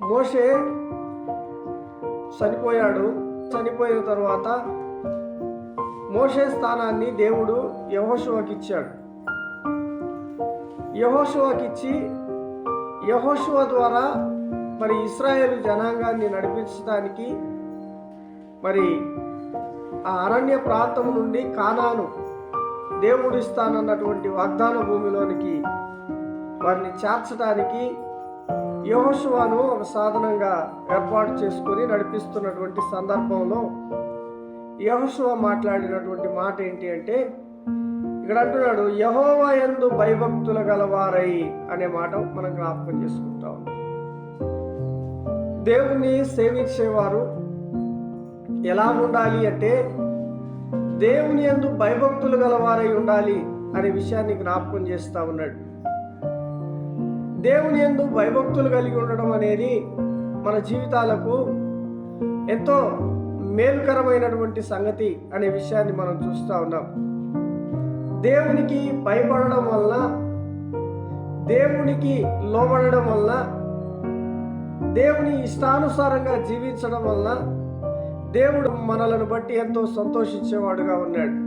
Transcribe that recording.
మోషే చనిపోయాడు. చనిపోయిన తర్వాత మోషే స్థానాన్ని దేవుడు యహోశువకి ఇచ్చాడు. యహోశువకి ఇచ్చి యహోశువ ద్వారా మరి ఇస్రాయేల్ జనాంగాన్ని నడిపించడానికి మరి ఆ అరణ్య ప్రాంతం నుండి కానాను దేవుడిస్తానన్నటువంటి వాగ్దాన భూమిలోనికి వారిని చేర్చడానికి యహోశువాను ఒక సాధనంగా ఏర్పాటు చేసుకొని నడిపిస్తున్నటువంటి సందర్భంలో యహోశువ మాట్లాడినటువంటి మాట ఏంటి అంటే ఇక్కడ అంటున్నాడు యహోవ యందు భయభక్తుల గలవారై అనే మాట మనం జ్ఞాపకం చేసుకుంటా ఉన్నాం. దేవుణ్ణి సేవించేవారు ఎలా ఉండాలి అంటే దేవుని యందు భయభక్తులు గలవారై ఉండాలి అనే విషయాన్ని జ్ఞాపకం చేస్తా ఉన్నాడు. దేవుని ఎందు భయభక్తులు కలిగి ఉండడం అనేది మన జీవితాలకు ఎంతో మేలుకరమైనటువంటి సంగతి అనే విషయాన్ని మనం చూస్తూ ఉన్నాం. దేవునికి భయపడడం వల్ల దేవునికి లోబడడం వల్ల దేవుని ఇష్టానుసారంగా జీవించడం వల్ల దేవుడు మనలను బట్టి ఎంతో సంతోషించేవాడుగా ఉన్నాడు.